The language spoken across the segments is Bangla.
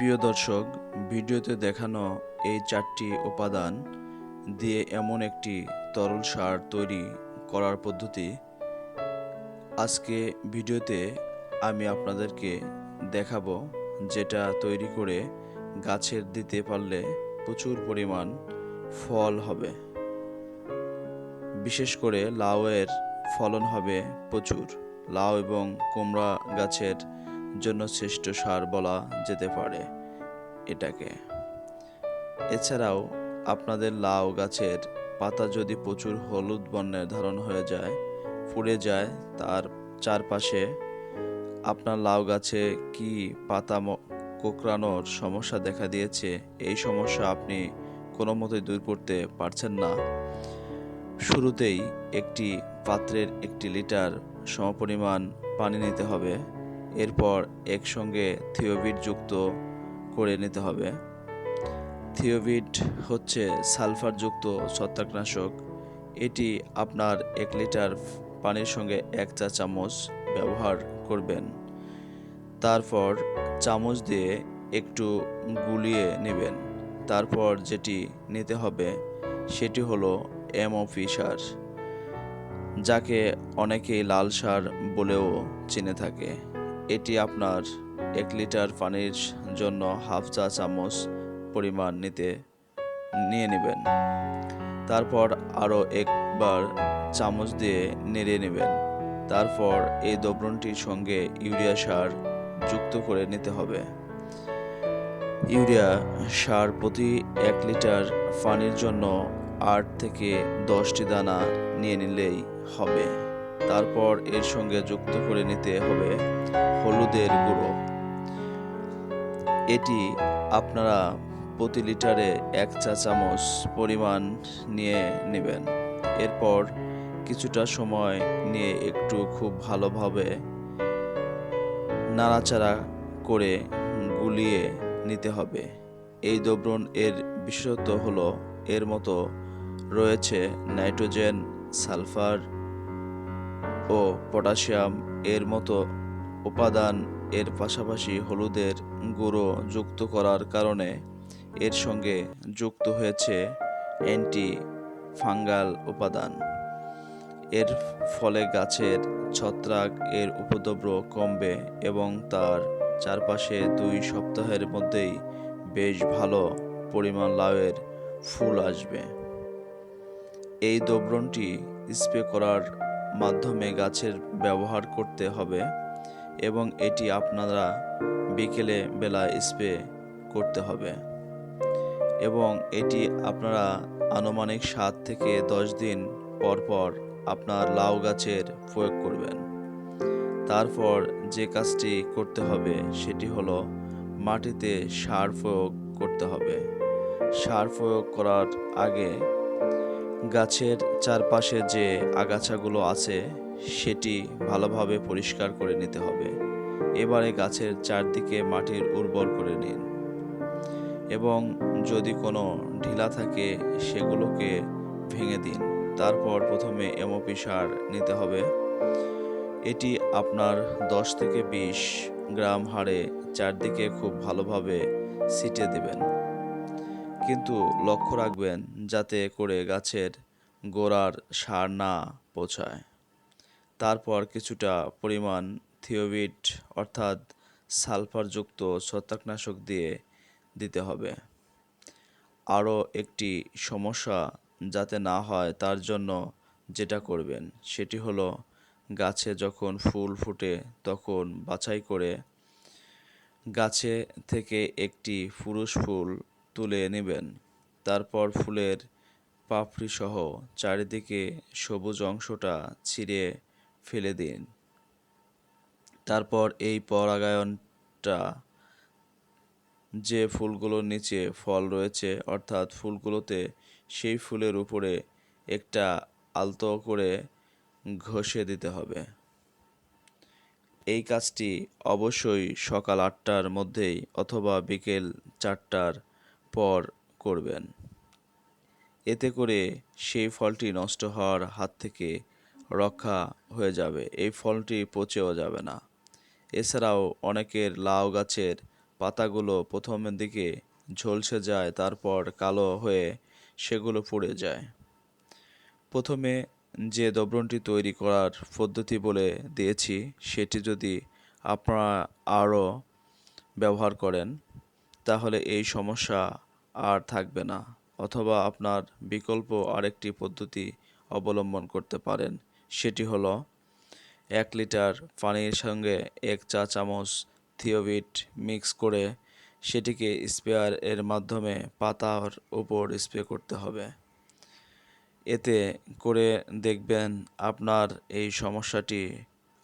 প্রিয় দর্শক, ভিডিওতে দেখানো এই চারটি উপাদান দিয়ে এমন একটি তরল সার তৈরি করার পদ্ধতি। আজকে ভিডিওতে আমি আপনাদেরকে দেখাবো যেটা তৈরি করে গাছের দিতে পারলে প্রচুর পরিমাণ ফল হবে। বিশেষ করে লাউয়ের ফলন হবে প্রচুর। লাউ এবং কুমড়া গাছের জন্য শ্রেষ্ঠ সার বলা যেতে পারে এটাকে। এছাড়াও আপনাদের লাউ গাছের পাতা যদি প্রচুর হলুদ বর্ণের ধারণ হয়ে যায় পুড়ে যায়, তার চারপাশে আপনার লাউ গাছে কি পাতা কোঁকড়ানোর সমস্যা দেখা দিয়েছে? এই সমস্যা আপনি কোনো মতেই দূর করতে পারছেন না। শুরুতেই একটি পাত্রের একটি লিটার সমপরিমাণ পানি নিতে হবে। এরপর একসঙ্গে থিওবিট যুক্ত করে নিতে হবে। থিওবিট হচ্ছে সালফারযুক্ত ছত্রাকনাশক। এটি আপনার এক লিটার পানির সঙ্গে এক চা চামচ ব্যবহার করবেন। তারপর চামচ দিয়ে একটু গুলিয়ে নেবেন। তারপর যেটি নিতে হবে সেটি হলো এমওপি সার যাকে অনেকেই লাল সার বলেও চিনে থাকে। এটি আপনার এক লিটার পানির জন্য হাফ চা চামচ পরিমাণ নিতে, নিয়ে নেবেন। তারপর আরও একবার চামচ দিয়ে নেড়ে নেবেন। তারপর এই দ্রবণটির সঙ্গে ইউরিয়া সার যুক্ত করে নিতে হবে। ইউরিয়া সার প্রতি এক লিটার পানির জন্য আট থেকে দশটি দানা নিয়ে নিলেই হবে। তারপর এর সঙ্গে যুক্ত করে নিতে হবে হলুদের গুঁড়ো। এটি আপনারা প্রতি লিটারে এক চা চামচ পরিমাণ নিয়ে নেবেন। এরপর কিছুটা সময় নিয়ে একটু খুব ভালোভাবে নাড়াচাড়া করে গুলিয়ে নিতে হবে। এই দ্রবণ এর বিশেষত্ব হলো এর মতো রয়েছে নাইট্রোজেন, সালফার ও পটাশিয়াম এর মতো উপাদান এর পাশাপাশি হলুদের গুঁড়ো যুক্ত করার কারণে এর সঙ্গে যুক্ত হয়েছে অ্যান্টি ফাঙ্গাল উপাদান। এর ফলে গাছের ছত্রাক এর উপদ্রব কমবে এবং তার চারপাশে দুই সপ্তাহের মধ্যেই বেশ ভালো পরিমাণ লাউয়ের ফুল আসবে। এই দ্রবণটি স্প্রে করার মাধ্যমে গাছের ব্যবহার করতে হবে এবং এটি আপনারা বিকেলে বেলা স্প্রে করতে হবে। এবং এটি আপনারা আনুমানিক সাত থেকে দশ দিন পর পর আপনার লাউ গাছের প্রয়োগ করবেন। তারপর যে কাজটি করতে হবে সেটি হলো মাটিতে সার প্রয়োগ করতে হবে। সার প্রয়োগ করার আগে গাছের চারপাশে যে আগাছাগুলো আছে, সেটি ভালোভাবে পরিষ্কার করে নিতে হবে। এবারে গাছের চারদিকে মাটির উর্বর করে নিন। এবং যদি কোনো ঢিলা থাকে, সেগুলোকে ভেঙে দিন। তারপর প্রথমে এমওপি সার নিতে হবে। এটি আপনার দশ থেকে বিশ গ্রাম হারে চারদিকে খুব ভালোভাবে ছিটিয়ে দেবেন। কিন্তু লক্ষ্য রাখবেন যাতে করে গাছের গোড়ার সার না পৌঁছায়। তারপর কিছুটা পরিমাণ থিওবিট, অর্থাৎ সালফারযুক্ত ছত্রাকনাশক দিয়ে দিতে হবে। আরও একটি সমস্যা যাতে না হয় তার জন্য যেটা করবেন, সেটি হলো গাছে যখন ফুল ফুটে তখন বাছাই করে গাছে থেকে একটি পুরুষ ফুল তুলে নেবেন। তারপর ফুলের পাপড়িসহ চারিদিকে সবুজ অংশটা ছিঁড়ে ফেলে দিন। তারপর এই পরাগায়নটা যে ফুলগুলোর নিচে ফল রয়েছে, অর্থাৎ ফুলগুলোতে সেই ফুলের উপরে একটা আলতো করে ঘষে দিতে হবে। এই কাজটি অবশ্যই সকাল আটটার মধ্যেই অথবা বিকেল চারটার পর করবেন। এতে করে সেই ফলটি নষ্ট হওয়ার হাত থেকে রক্ষা হয়ে যাবে। এই ফলটি পচেও যাবে না। এছাড়াও অনেকের লাউ গাছের পাতাগুলো প্রথমের দিকে ঝলসে যায়, তারপর কালো হয়ে সেগুলো পুড়ে যায়। প্রথমে যে দ্রবণটি তৈরি করার পদ্ধতি বলে দিয়েছি, সেটি যদি আপনারা আরও ব্যবহার করেন তাহলে এই সমস্যা আর থাকবে না, অথবা আপনার বিকল্প আরেকটি পদ্ধতি অবলম্বন করতে পারেন। সেটি হলো এক লিটার পানির সঙ্গে এক চা চামচ থিওভিট মিক্স করে সেটিকে স্প্রেয়ার এর মাধ্যমে পাতার উপর স্প্রে করতে হবে। এতে করে দেখবেন আপনার এই সমস্যাটি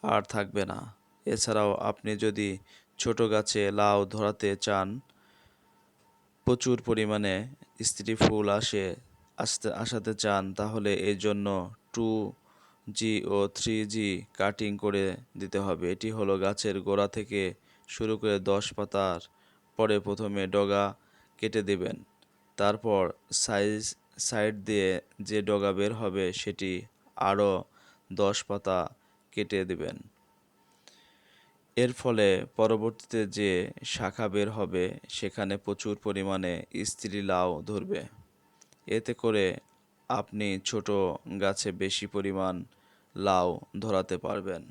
আর থাকবে না। এছাড়াও আপনি যদি ছোট গাছে লাউ ধরাতে চান প্রচুর পরিমাণে স্ত্রী ফুল আসে, আসতে, আসাতে চান, তাহলে এই জন্য টু জি ও থ্রি জি কাটিং করে দিতে হবে। এটি হলো গাছের গোড়া থেকে শুরু করে দশ পাতার পরে প্রথমে ডগা কেটে দেবেন। তারপর সাইজ সাইড দিয়ে যে ডগা বের হবে, সেটি আরও দশ পাতা কেটে দেবেন। এর ফলে পরবর্তীতে যে শাখা বের হবে, সেখানে প্রচুর পরিমাণে স্ত্রী লাউ ধরবে। এতে করে আপনি ছোট গাছে বেশি পরিমাণ লাউ ধরাতে পারবেন।